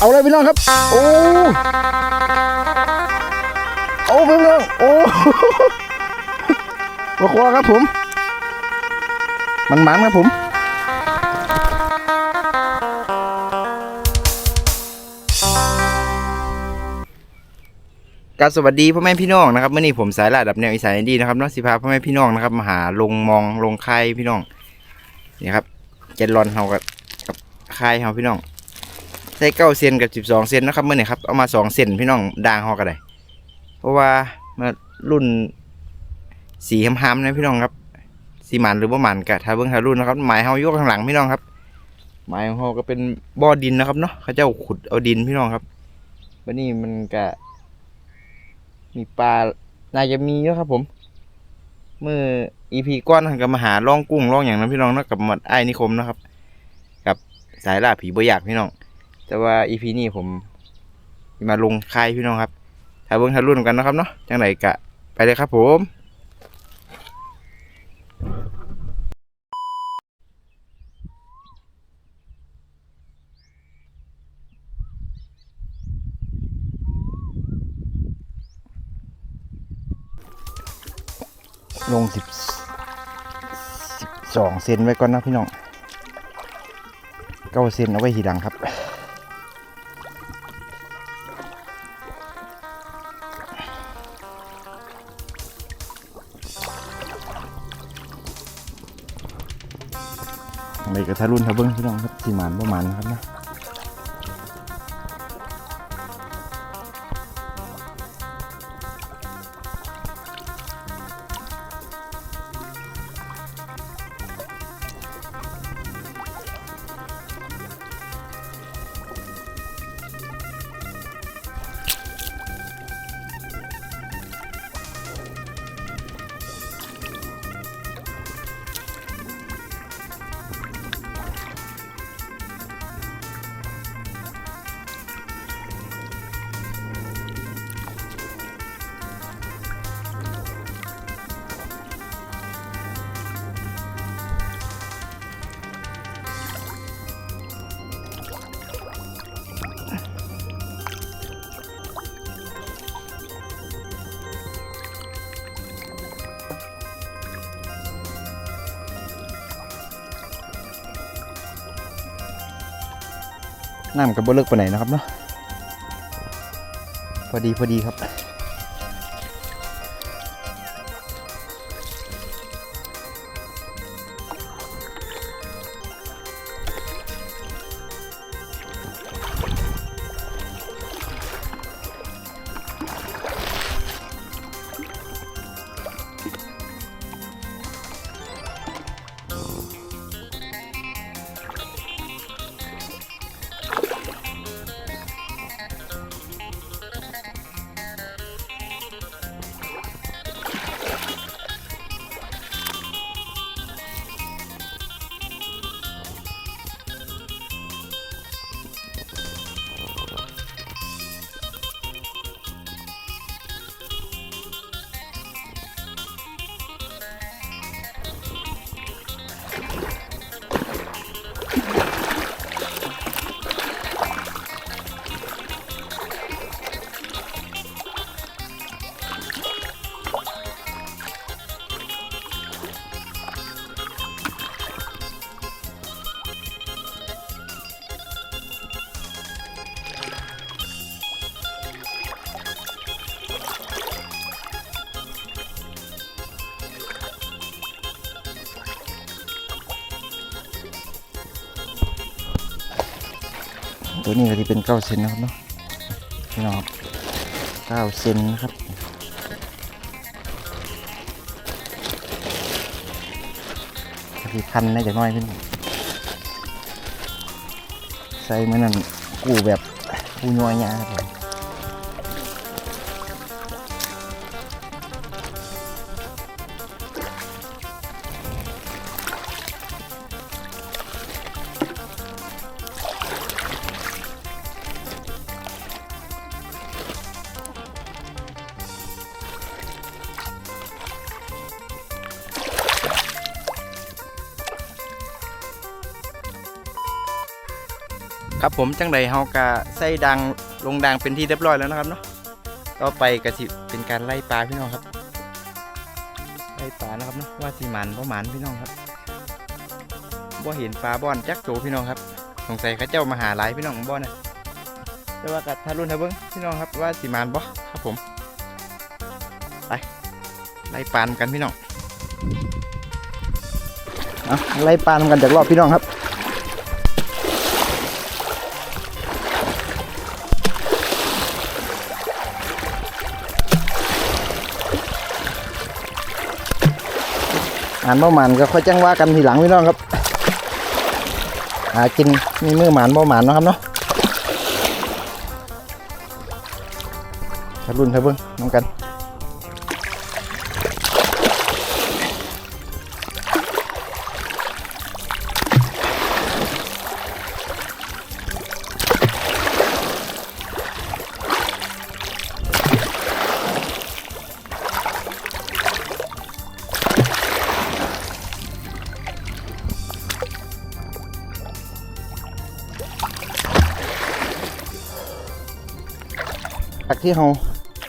เอาเลยพี่น้องครับ โอ้โอ้พี่น้องโอ้ปลาคอครับผม มันมันครับผมการสวัสดีพ่อแม่พี่น้องนะครับเมื่อนี้ผมสายลาดับแนวอีสานอินดีนะครับน้องสิพาพ่อแม่พี่น้องนะครับมาหาลงมองลงคายพี่น้องนี่ครับเจนรอนเฮากับกับคายเฮาพี่น้อง ใส่เก้าเซนกับสิบสองเซนนะครับเมื่อนี้ครับเอามาสองเซนพี่น้องด่างเฮากันเลยเพราะว่ามารุ่นสีหำๆนะพี่น้องครับสีหมันหรือว่าหมันกะถ้าเบิ้งถ้ารุ่นนะครับหมายเฮายกข้างหลังพี่น้องครับหมายของเฮาก็เป็นบ่อดินนะครับเนาะเขาเจ้าขุดเอาดินพี่น้องครับวันนี้มันกะ มีปลาน่าจะมีเยอะครับ ผมเมื่ออีพีก้อนหันก็มาหาล่องกุ้งล่องอย่างนั้นพี่น้องนะกับหมดไอ้นิคมนะครับ กับสายล่าผีบ่อยากพี่น้อง แต่ว่าอีพีนี้ผมมาลงคายพี่น้องครับถ้าเบิ้งทารุ่นกันนะครับเนาะจังไหนกะไปเลยครับผมลงสิบสิบสองเซนไว้ก่อนนะพี่น้องเก้าเซนเอาไว้ทีหลังครับ ในกระทะรุ่นทะเบิ้งพี่น้องครับสีหมานประมาณนะครับนะ น้ำกับบ่เลิกไปไหนนะครับเนาะพอดีพอดีครับ ตัวนี้ก็จะเป็นเก้าเซนนะครับเนาะพี่น้องเก้าเซนนะครับที่พันน่าจะน้อยขึ้นใส่เหมือนนั่นกูแบบกูน้อยยาครับผม ครับผมจังใดเฮากะใส่ดังลงดังเป็นที่เรียบร้อยแล้วนะครับเนาะต่อไปก็สิเป็นการไล่ปลาพี่น้องครับไล่ปลานะครับเนาะว่าสิหมันบ่หมันพี่น้องครับบ่เห็นปลาบ่อนจักโตพี่น้องครับสงสัยเขาเจ้ามาหาหลายพี่น้องบ่อนนะแต่ว่ากัดทารุ่นทาเบิ้งพี่น้องครับว่าสิหมันบ่ครับผมไปไล่ปลานกันพี่น้องเอาไล่ปลานกันจากรอบพี่น้องครับ อ่านบ่หมันก็ค่อยจ้งว่ากันทีหลังพี่น้องครับหากินมีมือหมานบ่หมันนะครับเนาะรุ่นทะเบิ้งน้องกัน ที่เรา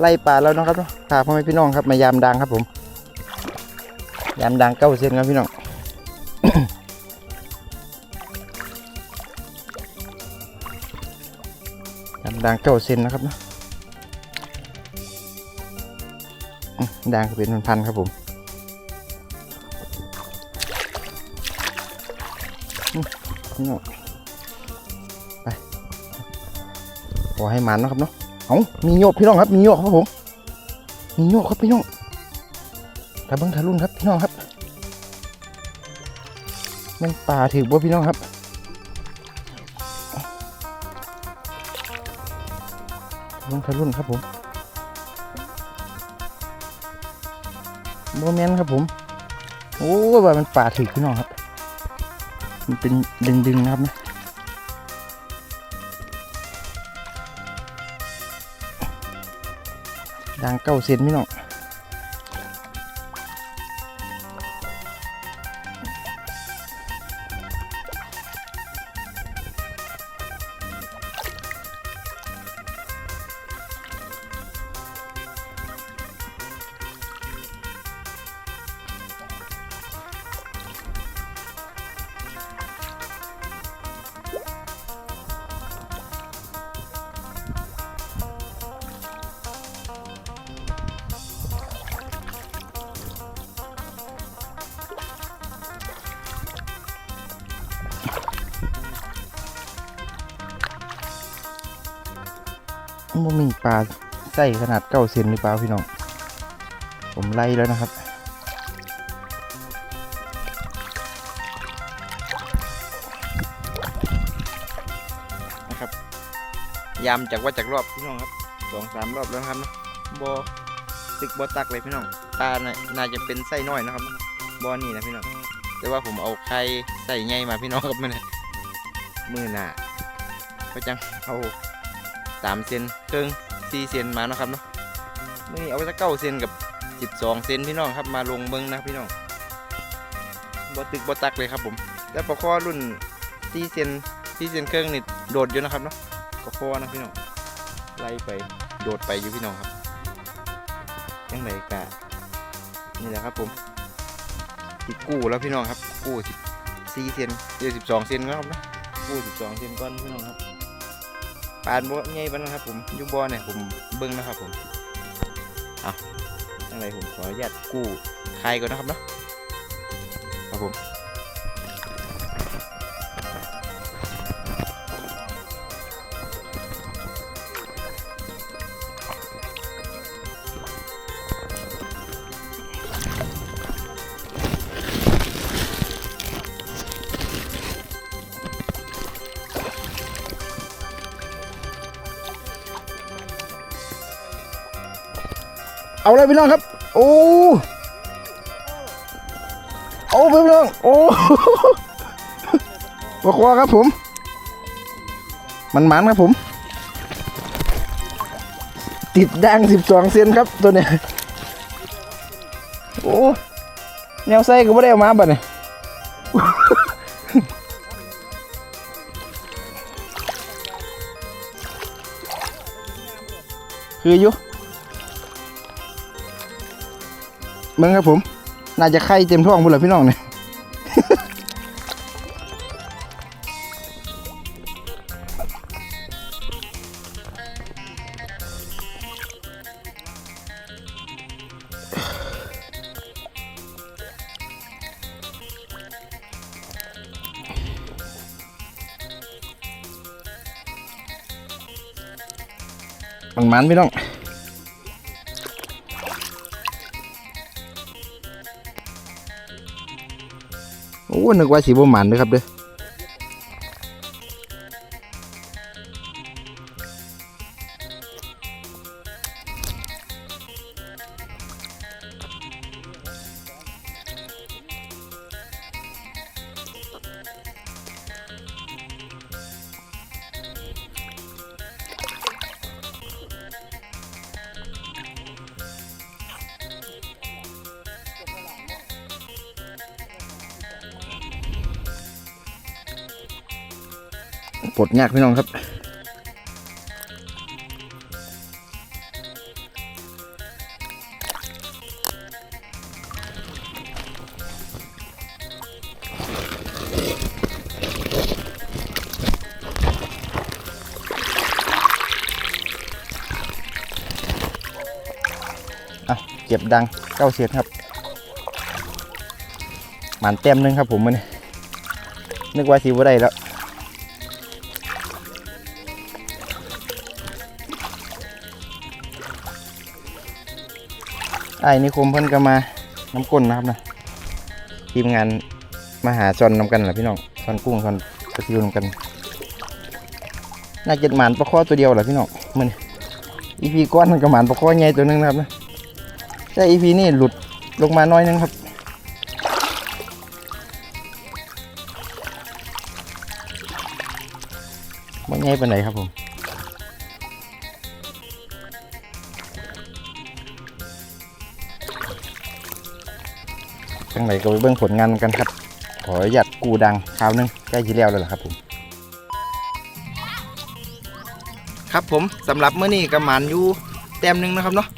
ไล่ปลาแล้วนะครับเนาะพาพ่อแม่พี่น้องครับมายามดังครับผม ยามดังเก้าเซนครับพี่น้องยามดังเก้าเซนนะครับเนาะดังเป็นพันๆครับผมไปขอให้มันนะครับเนาะ เอามีโยกพี่น้องครับ มีโยกครับผม มีโยกครับพี่น้องตาเบิ้งทะลุนครับพี่น้องครับมันป่าถือบ่พี่น้องครับตาบิ้งทะลุนครับผมโมเมนครับผม โอ้ว่ามันป่าถือพี่น้องครับ มันเป็นดึงๆนะครับนะ ยางเก้าเซนพี่น้อง มันมีปลาไส้ขนาดเก้าเซนหรือเปล่าพี่น้อง ผมไล่แล้วนะครับ นะครับ ยามจากว่าจากรอบพี่น้องครับสองสามรอบแล้วครับนะบอตึกบอตักเลยพี่น้องปลาน่ะน่าจะเป็นไส้น้อยนะครับ บอนี่นะพี่น้อง แต่ว่าผมเอาไข่ใส่ใหญ่มาพี่น้องครับมันมือหนาก็จังเอา สามเซนครึ่งสี่เซนมาเนาะครับเนาะมื่อนี้เอาไปสักเก้าเซนกับสิบสองเซนพี่น้องครับมาลงเบิ้งนะพี่น้องบอตึกบอตักเลยครับผม แล้วปลาข้อรุ่นสี่เซนสี่เซนครึ่งนี่โดดอยู่นะครับเนาะก็พอนะพี่น้องไล่ไปโดดไปอยู่พี่น้องครับยังไงกะนี่แหละครับผมติดกู้แล้วพี่น้องครับกู้สิบสี่เซนเดี๋ยวสิบสองเซนก็ครับนะกู้สิบสองเซนก้อนพี่น้องครับานบ่ไงบ้านนะครับ ผมยุบอเนี่ยผมเบิ้งนะครับ ผมเอายังไงผมขออนุญาตกู้ใครก่อนนะครับเนาะครับผม เอาเลยพี่น้องครับ โอ้โอ้พี่น้องโอ้บักวาครับผม มันมันครับผม ติดด่างสิบสองเซนครับตัวเนี้ยโอ้แนวไส้ก็ไม่ได้เอามาบ่เนี่ยคืออยู่ เบิ่งครับผม น่าจะไข่เต็มท้องพุ่นแหละพี่น้องเนี่ยบังมันพี่น้อง อ้นึกว่าสีบ่หมันนะครับเด้อ ปลดยากพี่น้องครับอะเก็บดังเก้าเสียดครับหมันเต็มหนึงครับผมมันนึกว่าสีบ่ได้แล้ว ไอ้นิคมเพิ่นก็มาน้ำก้นนะครับนะทีมงานมาหาซอนนำกันแหละพี่น้องซอนกุ้งซอนกระซิวนำกันน่าจะหมานปลาข้อตัวเดียวแหละพี่น้องมันอีพีก้อนมันก็หมานปลาข้อใหญ่ตัวหนึงนะครับนะแต่อีพีนี่หลุดลงมาน้อยนึงครับมันใหญ่ปานไหนครับผม จังไหนก็ไปเบิ่งผลงานกันครับ ขออนุญาตกูดังคราวหนึงใกล้ที่แล้วแล้วล่ะครับผม ครับผมสำหรับเมื่อนี้กระหมันอยู่แต้มหนึงนะครับเนาะ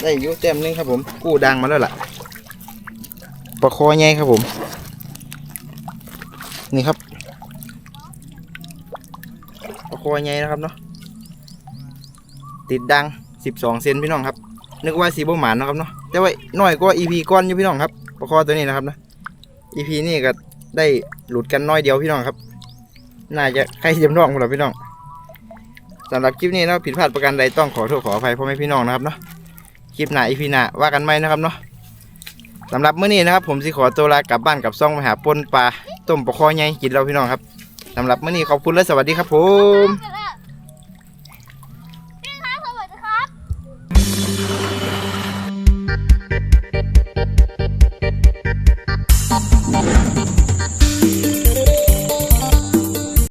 ได้อยู่แต้มหนึงครับผมกูดังมาแล้วล่ะปลาคอใหญ่ครับผม นี่ครับปลาคอใหญ่นะครับเนาะติดดัง 12 เซนพี่น้องครับ นึกว่าสีบ่หมานนะครับเนาะ แต่ว่าน้อยกว่า EP ก้อนอยู่พี่น้องครับปลาคอตัวนี้นะครับนะ EP นี่ก็ได้หลุดกันน้อยเดียวพี่น้องครับ น่าจะใครเยี่ยมท้องพวกเราพี่น้องสำหรับคลิปนี้เนาะผิดพลาดประการใดต้องขอโทษขออภัยพ่อแม่พี่น้องนะครับเนาะคลิปหน้า EP หน้าว่ากันไหมนะครับเนาะสำหรับมื้อนี้นะครับ ผมสิขอตัวลากลับบ้านกับซ่องไปหาปนปลาต้มปลาคอใหญ่กินเราพี่น้องครับสำหรับมื้อนี้ขอบคุณและสวัสดีครับผม